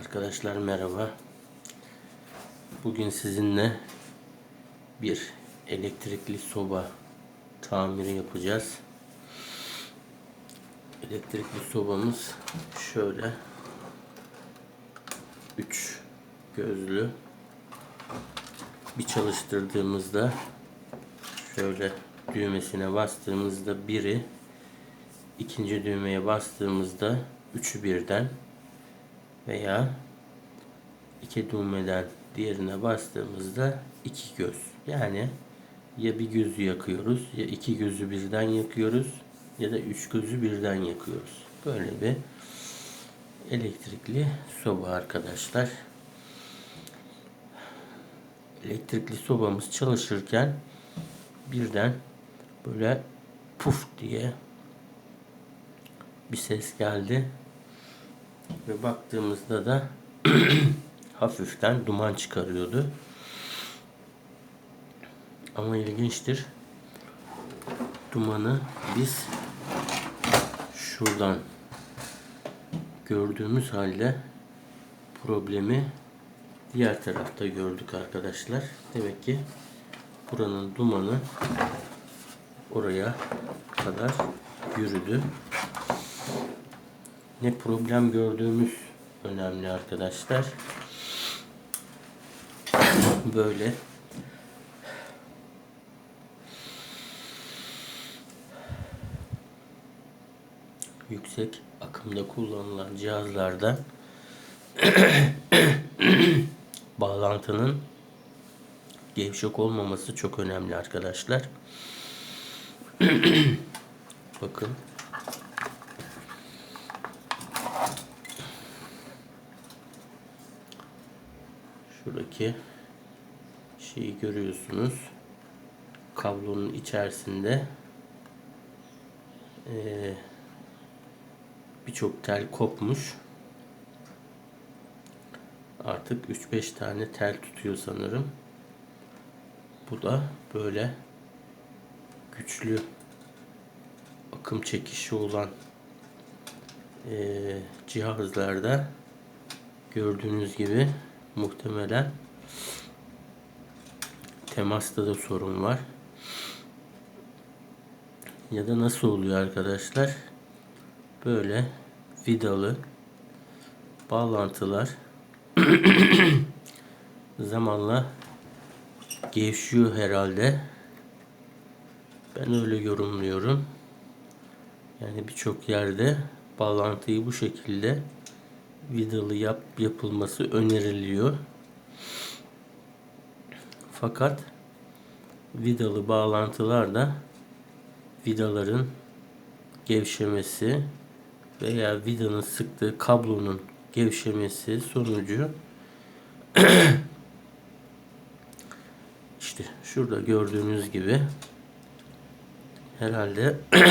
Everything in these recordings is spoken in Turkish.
Arkadaşlar merhaba. Bugün sizinle bir elektrikli soba tamiri yapacağız. Elektrikli sobamız şöyle 3 gözlü. Bir çalıştırdığımızda şöyle düğmesine bastığımızda biri ikinci düğmeye bastığımızda üçü birden veya iki düğmeden diğerine bastığımızda iki göz. Yani ya bir gözü yakıyoruz ya iki gözü birden yakıyoruz ya da üç gözü birden yakıyoruz. Böyle bir elektrikli soba arkadaşlar. Elektrikli sobamız çalışırken birden böyle puf diye bir ses geldi. Ve baktığımızda da hafiften duman çıkarıyordu. Ama ilginçtir. Dumanı biz şuradan gördüğümüz halde problemi diğer tarafta gördük arkadaşlar. Demek ki buranın dumanı oraya kadar yürüdü ne problem gördüğümüz önemli arkadaşlar. Böyle yüksek akımda kullanılan cihazlarda bağlantının gevşek olmaması çok önemli arkadaşlar. Bakın Şuradaki şeyi görüyorsunuz. Kablonun içerisinde ee, birçok tel kopmuş. Artık 3-5 tane tel tutuyor sanırım. Bu da böyle güçlü akım çekişi olan e, cihazlarda gördüğünüz gibi muhtemelen temasta da sorun var. Ya da nasıl oluyor arkadaşlar? Böyle vidalı bağlantılar zamanla gevşiyor herhalde. Ben öyle yorumluyorum. Yani birçok yerde bağlantıyı bu şekilde vidalı yap, yapılması öneriliyor. Fakat vidalı bağlantılar da vidaların gevşemesi veya vidanın sıktığı kablonun gevşemesi sonucu işte şurada gördüğünüz gibi herhalde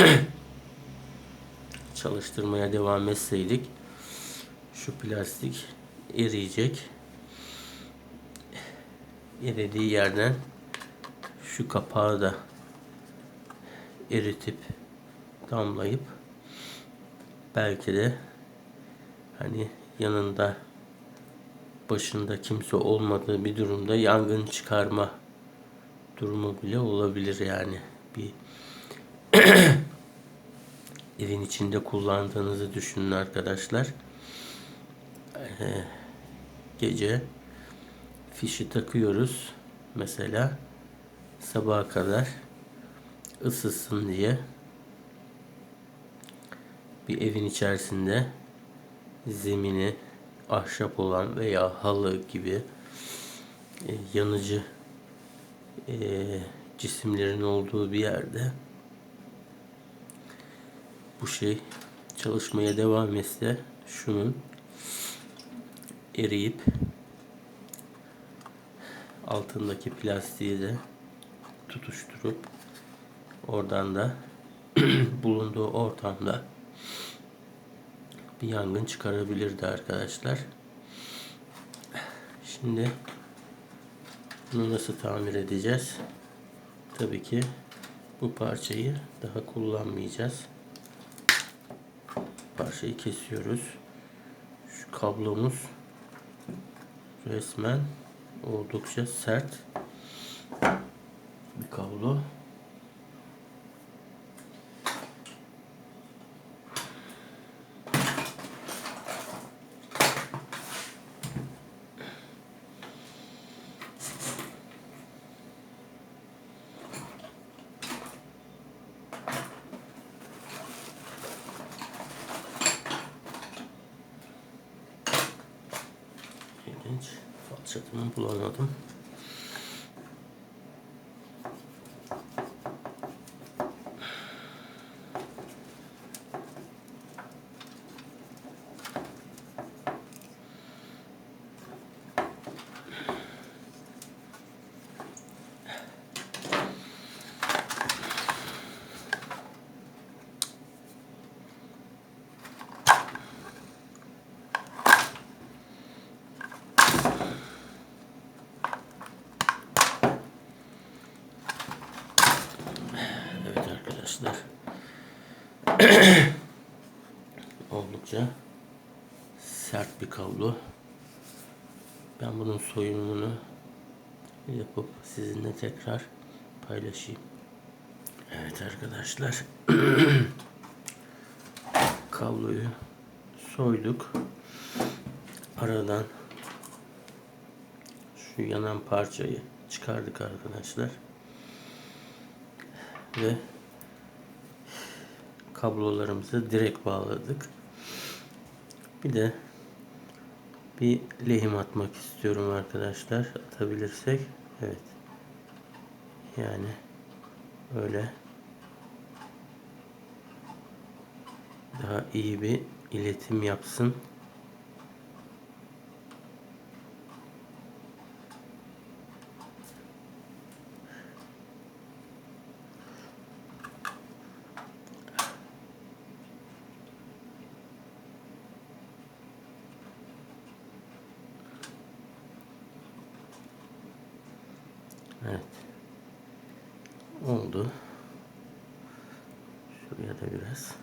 çalıştırmaya devam etseydik şu plastik eriyecek. Eridiği yerden şu kapağı da eritip damlayıp belki de hani yanında başında kimse olmadığı bir durumda yangın çıkarma durumu bile olabilir yani bir evin içinde kullandığınızı düşünün arkadaşlar gece fişi takıyoruz mesela. Sabaha kadar ısısın diye bir evin içerisinde zemini ahşap olan veya halı gibi e, yanıcı e, cisimlerin olduğu bir yerde bu şey çalışmaya devam etse şunun eriyip altındaki plastiği de tutuşturup oradan da bulunduğu ortamda bir yangın çıkarabilirdi arkadaşlar. Şimdi bunu nasıl tamir edeceğiz? Tabii ki bu parçayı daha kullanmayacağız. Parçayı kesiyoruz. Şu kablomuz Resmen oldukça sert bir kablo. Falçatımı bulamadım. Evet arkadaşlar. Oldukça sert bir kablo. Ben bunun soyumunu yapıp sizinle tekrar paylaşayım. Evet arkadaşlar. Kabloyu soyduk. Aradan şu yanan parçayı çıkardık arkadaşlar ve kablolarımızı direkt bağladık. Bir de bir lehim atmak istiyorum arkadaşlar. Atabilirsek. Evet. Yani öyle daha iyi bir iletim yapsın. Evet. Oldu. Şuraya da biraz.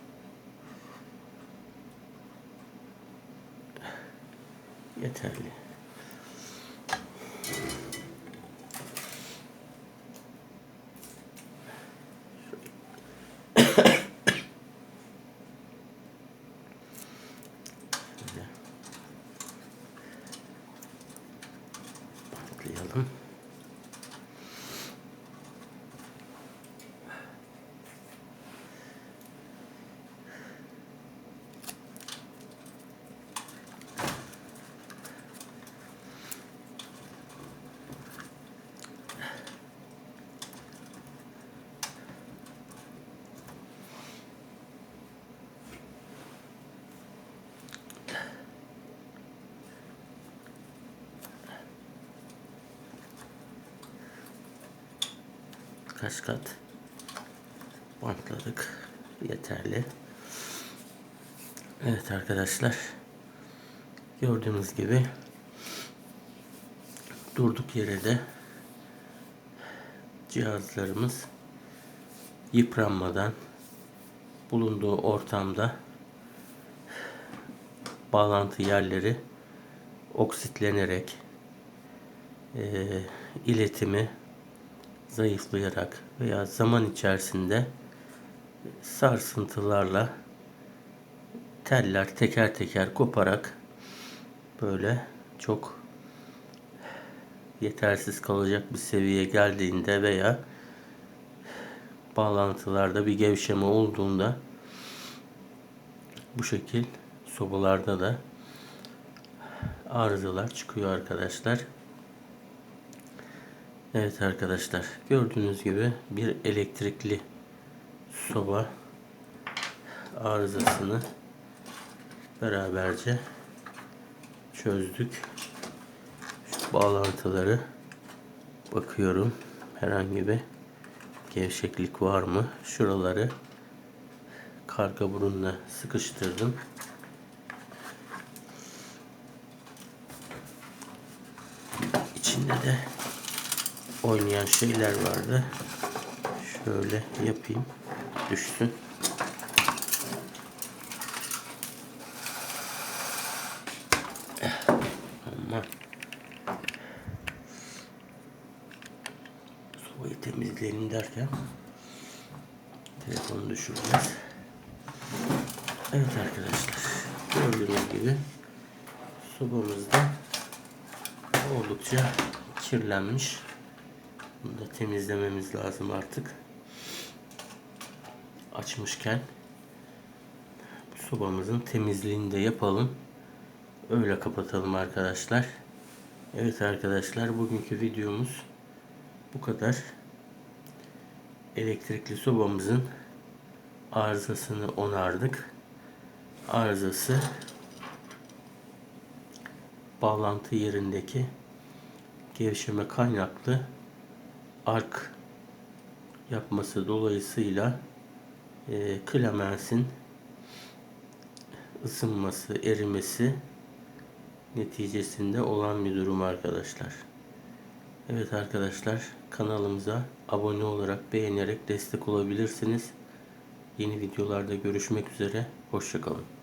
Yeterli. Şöyle. Bantlayalım. Kaç kat bantladık. Yeterli. Evet arkadaşlar. Gördüğünüz gibi durduk yere de cihazlarımız yıpranmadan bulunduğu ortamda bağlantı yerleri oksitlenerek eee, iletimi zayıflayarak veya zaman içerisinde sarsıntılarla teller teker teker koparak böyle çok yetersiz kalacak bir seviyeye geldiğinde veya bağlantılarda bir gevşeme olduğunda bu şekil sobalarda da arızalar çıkıyor arkadaşlar. Evet arkadaşlar gördüğünüz gibi bir elektrikli soba arızasını beraberce çözdük. Şu bağlantıları bakıyorum herhangi bir gevşeklik var mı? Şuraları karga burunla sıkıştırdım. İçinde de oynayan şeyler vardı. Şöyle yapayım. Düşsün. Aman. Sobayı temizleyelim derken telefonu düşüreceğiz. Evet arkadaşlar. Gördüğünüz gibi sobamızda oldukça kirlenmiş. Bunu da temizlememiz lazım artık. Açmışken bu sobamızın temizliğini de yapalım. Öyle kapatalım arkadaşlar. Evet arkadaşlar bugünkü videomuz bu kadar. Elektrikli sobamızın arızasını onardık. Arızası bağlantı yerindeki gevşeme kaynaklı ark yapması dolayısıyla e, klemensin ısınması, erimesi neticesinde olan bir durum arkadaşlar. Evet arkadaşlar kanalımıza abone olarak beğenerek destek olabilirsiniz. Yeni videolarda görüşmek üzere. Hoşçakalın.